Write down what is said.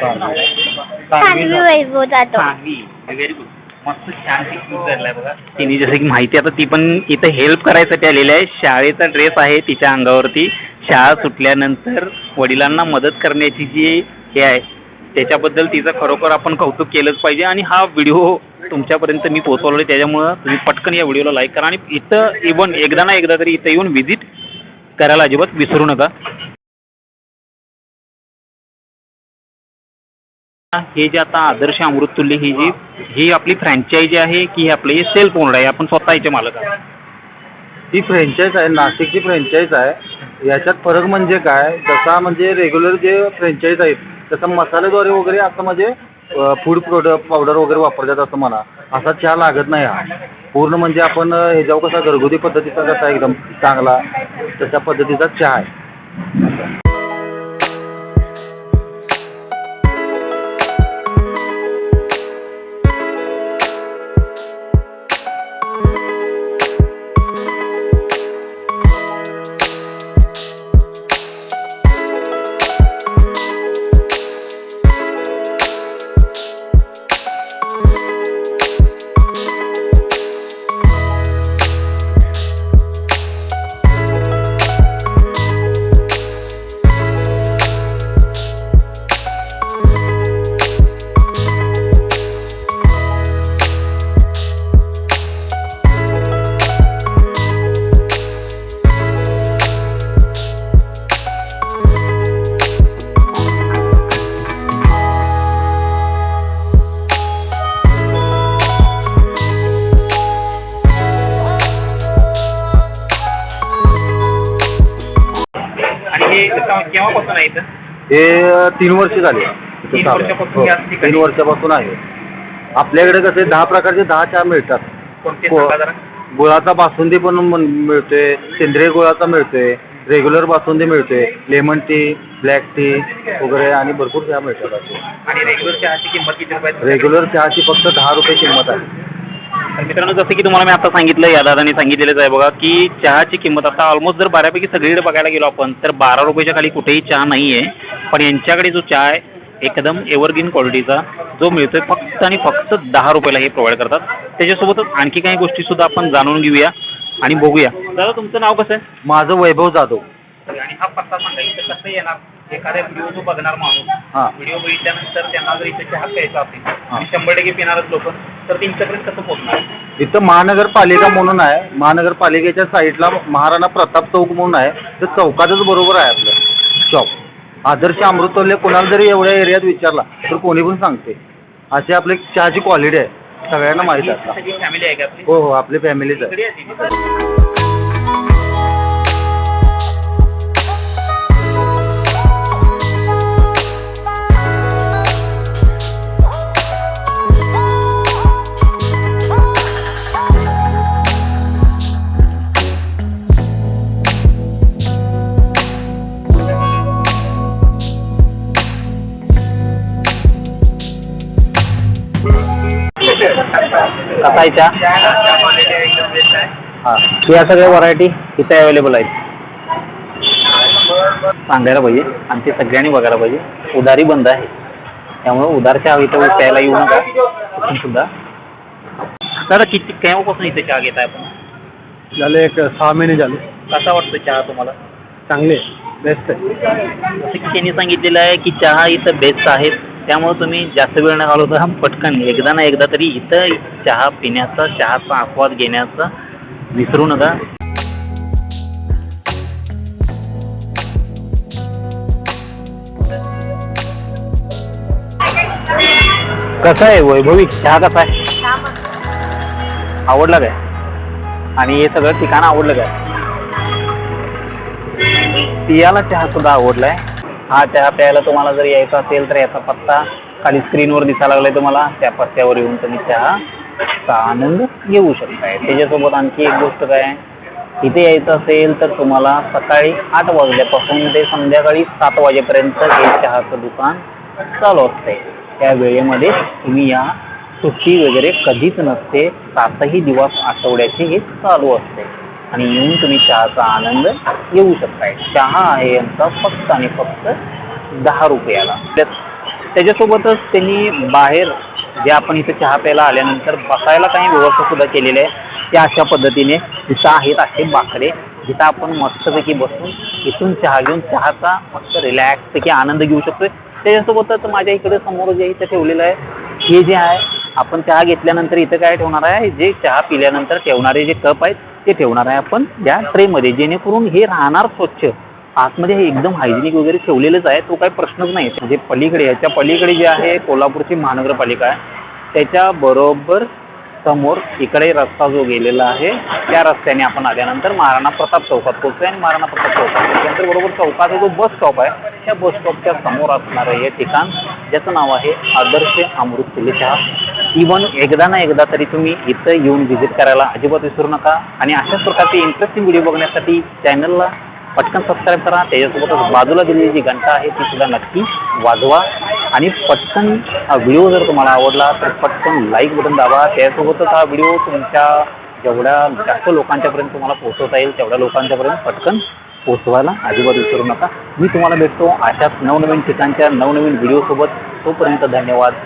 सानवी वैभव very good मस्त छान बघा. तिने जसं की माहिती आता ती पण इथं हेल्प करायसाठी आलेली आहे. शाळेचा ड्रेस आहे तिच्या अंगावरती. शाळा सुटल्यानंतर वडिलांना मदत करण्याची जी हे आहे त्याच्याबद्दल तिचं खरोखर आपण कौतुक केलंच पाहिजे. आणि हा व्हिडिओ तुमच्यापर्यंत मी पोहोचवलो त्याच्यामुळं तुम्ही पटकन या व्हिडिओला लाईक करा. आणि इथं इवन एकदा ना एकदा तरी इथं येऊन व्हिजिट करायला अजिबात विसरू नका. हे जे आता आदर्श अमृततुल्य ही जी ही आपली फ्रँचायझी आहे की हे आपलं सेल्फ ओनर आहे आपण स्वतः याचे मालक आहोत. ती फ्रँचाईज आहे नाशिकची फ्रँचाईज आहे. याच्यात फरक म्हणजे काय? जसा म्हणजे रेग्युलर जे फ्रँचाईज आहेत तसं मसालेद्वारे वगैरे असं म्हणजे फूड प्रोडक्ट पावडर वगैरे वापरतात असं म्हणा. असा चहा लागत नाही हा. पूर्ण म्हणजे आपण ह्याच्यावर कसा घरगुती पद्धतीचा कसा एकदम चांगला तशा पद्धतीचा चहा आहे. हे केव्हा- केव्हापासून आहे इथं हे तीन वर्ष झाली तीन चालू आहे. वर्षापासून हो, याच ठिकाणी? तीन वर्षापासून आहे आपल्याकडे कसे दहा प्रकारचे दहा चहा मिळतात कोणते. सांगा जरा गुळाचा बासुंदी पण मन- मिळते सेंद्रिय गुळाचा मिळते रेग्युलर बासुंदी मिळते लेमन टी ब्लॅक टी वगैरे आणि भरपूर चहा मिळतात असे आणि रेग्युलर चहाची किंमत किती रुपये आहे? रेग्युलर चहाची फक्त दहा रुपये किंमत आहे तर मित्रांनो जसं की तुम्हाला मी आता सांगितलं या दादाने सांगितलेलंच आहे बघा की चहाची किंमत आता ऑलमोस्ट जर बऱ्यापैकी सगळीकडे बघायला गेलो आपण तर बारा रुपयाच्या खाली कुठेही चहा नाही आहे पण यांच्याकडे जो चहा आहे एकदम एव्हरग्रीन क्वालिटीचा जो मिळतोय फक्त आणि फक्त दहा रुपयाला हे प्रोव्हाइड करतात. त्याच्यासोबतच आणखी काही गोष्टीसुद्धा आपण जाणून घेऊया आणि बघूया. दादा तुमचं नाव कसं आहे? माझं वैभव जाधव. आणि हा पत्ता सांगा इथं कसं येणार? एखाद्या व्हिडिओ जो बघणार माणूस हां. व्हिडिओ बघितल्यानंतर त्यांना जर इथे चहा प्यायचा असेल हां. शंभर टक्के पिणारच लोक तर त्यांच्यापर्यंत कसं पोहोचणार? इथं महानगरपालिका म्हणून आहे. महानगरपालिकेच्या साईडला महाराणा प्रताप चौक म्हणून आहे. तर चौकातच बरोबर आहे आपलं. शॉप आदर्श अमृतोल्य कोणाला जरी एवढ्या एरियात विचारला तर कोणी पण सांगते. अशी आपली चहाची क्वालिटी आहे. सगळ्यांना माहीत आहे. आता. सगळी फॅमिली आहे का आपली? हो हो आपली फॅमिलीच आहे. इकडे. कसा आहे आहे. हां या सगळ्या व्हरायटी इथे अवेलेबल आहेत. सांगायला पाहिजे. आणि ते सगळ्यांनी बघायला पाहिजे. उधारी बंद आहे. त्यामुळे उधार चहा इथं प्यायला येऊ नका. तुम्ही सुद्धा. दादा किती केव्हापासून इथे चहा घेताय आपण? झाले एक सहा महिने झाले. कसा वाटतो चहा तुम्हाला? चांगले बेस्ट आहे. त्यांनी सांगितलेलं आहे की चहा इथं बेस्ट आहे. त्यामुळे तुम्ही जास्त वेळ न घालवता. पटकन. एकदा ना एकदा तरी इथं चहा पिण्याचा चहाचा आस्वाद घेण्याचा विसरू नका. कसं आहे वैभवी? चहा कसा आहे? आवडला काय? आणि हे सगळं ठिकाण आवडलं काय? पियाला चहा सुद्धा आवडलाय. हा चहा प्यायला तुम्हाला जर यायचा असेल तर याचा पत्ता खाली स्क्रीनवर दिसायला लागलाय तुम्हाला. त्या पत्त्यावर येऊन तुम्ही चहाचा आनंद घेऊ शकताय. त्याच्यासोबत आणखी एक गोष्ट काय आहे, इथे यायचं असेल तर तुम्हाला सकाळी आठ वाजल्यापासून ते संध्याकाळी सात वाजेपर्यंत हे चहाचं दुकान चालू असते त्या वेळेमध्ये तुम्ही या. सुट्टी वगैरे कधीच नसते. सातही दिवस आठवड्याचे हे चालू असते आणि येऊन तुम्ही चहाचा आनंद घेऊ शकताय. चहा आहे यांचा फक्त आणि फक्त दहा रुपयाला. त्याच्यासोबतच त्यांनी बाहेर जे आपण इथे चहा प्यायला आल्यानंतर बसायला काही व्यवस्था सुद्धा केलेली आहे. त्या अशा पद्धतीने तिथं आहेत असे बाकडे जिथं आपण मस्तपैकी बसून इथून चहा घेऊन चहाचा मस्त रिलॅक्सपैकी आनंद घेऊ शकतोय. त्याच्यासोबतच माझ्या इकडे समोर जे इथं ठेवलेलं आहे हे जे आहे आपण चहा घेतल्यानंतर इथं काय ठेवणार आहे? जे चहा पिल्यानंतर ठेवणारे जे कप आहेत ते ठेवणार आहे आपण या ट्रेमध्ये जेणेकरून हे राहणार स्वच्छ. आतमध्ये हे एकदम हायजेनिक वगैरे ठेवलेलंच आहे तो काही प्रश्नच नाही. म्हणजे पलीकडे याच्या पलीकडे जे आहे कोल्हापूरची महानगरपालिका आहे त्याच्या बरोबर समोर इकडे रस्ता जो गेलेला आहे त्या रस्त्याने आपण आल्यानंतर महाराणा प्रताप चौकात पोहोचतोय आणि महाराणा प्रताप चौकात त्यानंतर बरोबर चौकाचा जो बस स्टॉप आहे त्या बस स्टॉपच्या समोर असणारं हे ठिकाण ज्याचं नाव आहे आदर्श अमृत चहा इवन एकदा ना एकदा तरी तुम्ही इथं येऊन व्हिजिट करायला अजिबात विसरू नका. आणि अशाच प्रकारचे इंटरेस्टिंग व्हिडिओ बघण्यासाठी चॅनलला पटकन सबस्क्राईब करा. त्याच्यासोबतच बाजूला दिलेली जी घंटा आहे ती सुद्धा नक्की वाजवा. आणि पटकन हा व्हिडिओ जर तुम्हाला आवडला तर पटकन लाईक बटन दाबा. त्यासोबतच हा व्हिडिओ तुमच्या जेवढ्या जास्त लोकांच्यापर्यंत तुम्हाला पोहोचवता येईल तेवढ्या लोकांच्यापर्यंत पटकन पोहोचवायला अजिबात विसरू नका. मी तुम्हाला भेटतो अशाच नवनवीन ठिकाणच्या नवनवीन व्हिडिओसोबत तोपर्यंत धन्यवाद.